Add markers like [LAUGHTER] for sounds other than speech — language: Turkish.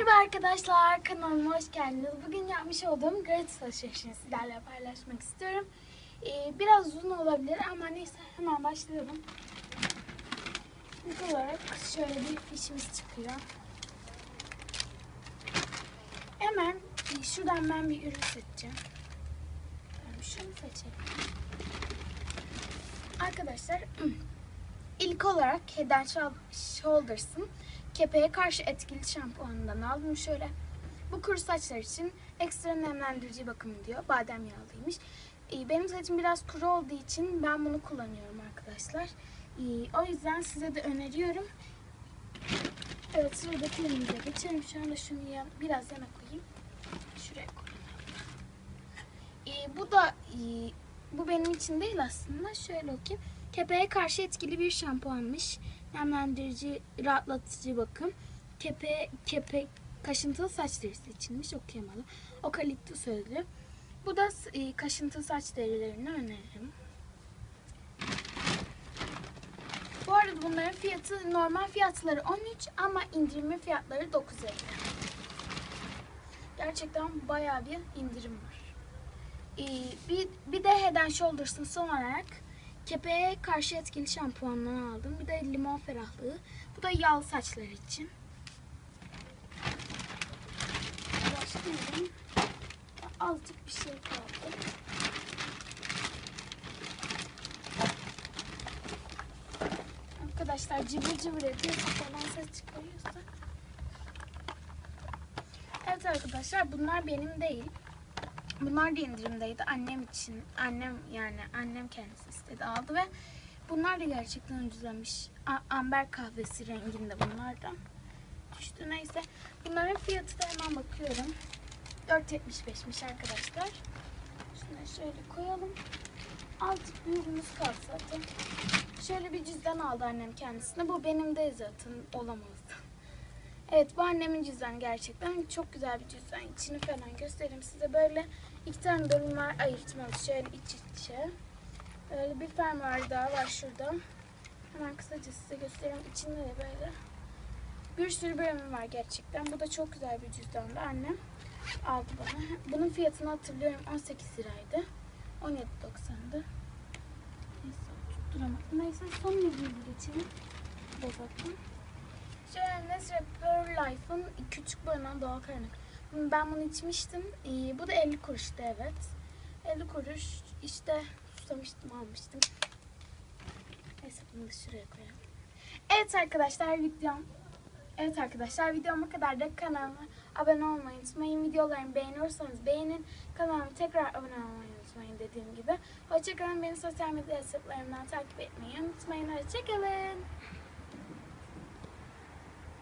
Merhaba arkadaşlar, kanalıma hoş geldiniz. Bugün yapmış olduğum gratis alışverişini sizlerle paylaşmak istiyorum. Ee, biraz uzun olabilir ama neyse hemen başlayalım. İlk olarak şöyle bir fişimiz çıkıyor. Hemen e, şuradan ben bir ürün seçeceğim. Ben şunu seçelim. Arkadaşlar [CLEARS THROAT] ilk olarak Head Shoulders'ın kepeğe karşı etkili şampuanından aldım şöyle. Bu kuru saçlar için ekstra nemlendirici bakımı diyor. Badem yağlıymış. Ee, Benim saçım biraz kuru olduğu için ben bunu kullanıyorum arkadaşlar. Ee, O yüzden size de öneriyorum. Evet sıradaki ürünümüze geçelim. Şu anda şunu biraz yana koyayım. Şuraya koyayım. Ee, bu da e, bu benim için değil aslında. Şöyle okuyayım. Kepeğe karşı etkili bir şampuanmış. Nemlendirici, rahatlatıcı bakım. Kepe, kepek, kaşıntılı saç derisi içinmiş. Okuyamadım. Okaliptüs özlü. Bu da e, kaşıntılı saç derilerini öneririm. Bu arada bunların fiyatı normal fiyatları 13 ama indirimli fiyatları 9.50. Gerçekten bayağı bir indirim var. Ee, bir, bir de Head Shoulders'ın son olarak kepeğe karşı etkili şampuanını aldım. Bir de limon ferahlığı. Bu da yağlı saçlar için. Başlayalım. Azıcık bir şey kaldı. Arkadaşlar cıvır cıvır ediyor. Kafadan ses çıkarıyorsa. Evet arkadaşlar bunlar benim değil. Bunlar da indirimdeydi. Annem için. Annem yani annem kendisi istedi aldı ve bunlar da gerçekten ucuzlamış. Amber kahvesi renginde bunlar da. Düştü neyse. Bunların fiyatı da hemen bakıyorum. 4.75'miş arkadaşlar. Şunu şöyle koyalım. Azıcık bir ürünümüz zaten. Şöyle bir cüzdan aldı annem kendisine. Bu benim de zaten olamazdı. Evet bu annemin cüzdanı gerçekten çok güzel bir cüzdan. İçini falan göstereyim size. Böyle iki tane bölüm var ayırtmalı şöyle iç içe. Böyle bir fermuar daha var şurada. Hemen kısaca size göstereyim. İçinde de böyle bir sürü bölümü var gerçekten. Bu da çok güzel bir cüzdandı. Annem aldı bana. Bunun fiyatını hatırlıyorum 18 liraydı. 17.90'dı. Neyse tutturamadım. Neyse son ürünü geçelim. Zaten. Şöyle Nesre Pearl Life'ın küçük boyanan doğal kaynak. Ben bunu içmiştim. Ee, bu da 50 kuruştu evet. 50 kuruş işte susamıştım almıştım. Neyse bunu da şuraya koyalım. Evet arkadaşlar videom Evet arkadaşlar videom bu kadar da kanalıma abone olmayı unutmayın. Videolarımı beğeniyorsanız beğenin. Kanalıma tekrar abone olmayı unutmayın dediğim gibi. Hoşçakalın. Beni sosyal medya hesaplarımdan takip etmeyi unutmayın. Hoşçakalın.